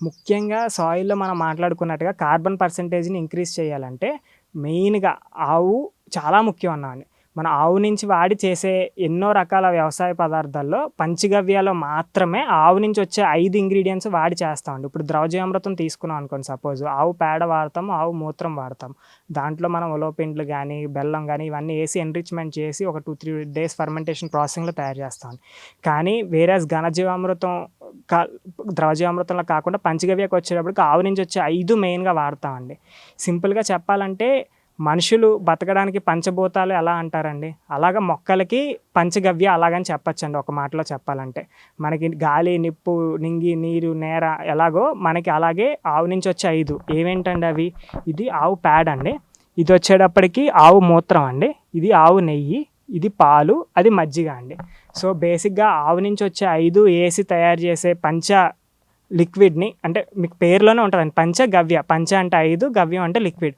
ముఖ్యంగా సాయిల్‌లో మనం మాట్లాడుకున్నట్టుగా carbon పర్సెంటేజ్‌ని increase చేయాలంటే మెయిన్‌గా ఆవు చాలా ముఖ్యం అన్నామండి. మన ఆవు నుంచి వాడి చేసే ఎన్నో రకాల వ్యవసాయ పదార్థాల్లో పంచగవ్యాలో మాత్రమే ఆవు నుంచి వచ్చే ఐదు ఇంగ్రీడియంట్స్ వాడి చేస్తామండి. ఇప్పుడు ద్రవజీవామృతం తీసుకున్నాం అనుకోండి సపోజ్ ఆవు పేడ వాడతాం ఆవు మూత్రం వాడతాం. దాంట్లో మనం ఉలోపిండ్లు కానీ బెల్లం కానీ ఇవన్నీ వేసి ఎన్రిచ్‌మెంట్ చేసి ఒక 2, 3 డేస్ ఫర్మెంటేషన్ ప్రాసెసింగ్‌లో తయారు చేస్తాం. కానీ వేరే ఘనజీవామృతం క ద్రవజీవామృతంలో కాకుండా పంచగవ్యకి వచ్చేటప్పటికి ఆవు నుంచి వచ్చే ఐదు మెయిన్‌గా వాడతామండి. సింపుల్‌గా చెప్పాలంటే మనుషులు బతకడానికి పంచభూతాలు ఎలా అంటారండి? అలాగా మొక్కలకి పంచగవ్య అలాగని చెప్పచ్చండి ఒక మాటలో చెప్పాలంటే. మనకి గాలి, నిప్పు, నింగి, నీరు, నేర ఎలాగో మనకి అలాగే ఆవు నుంచి వచ్చే ఐదు ఏవేంటండి అవి? ఇది ఆవు ప్యాడ్ అండి. ఇది వచ్చేటప్పటికి ఆవు మూత్రం అండి. ఇది ఆవు నెయ్యి, ఇది పాలు, అది మజ్జిగ అండి. సో బేసిక్‌గా ఆవు నుంచి వచ్చే ఐదు ఏసి తయారు చేసే పంచ లిక్విడ్‌ని అంటే మీకు పేరులోనే పంచ గవ్య పంచ అంటే ఐదు గవ్యం అంటే లిక్విడ్.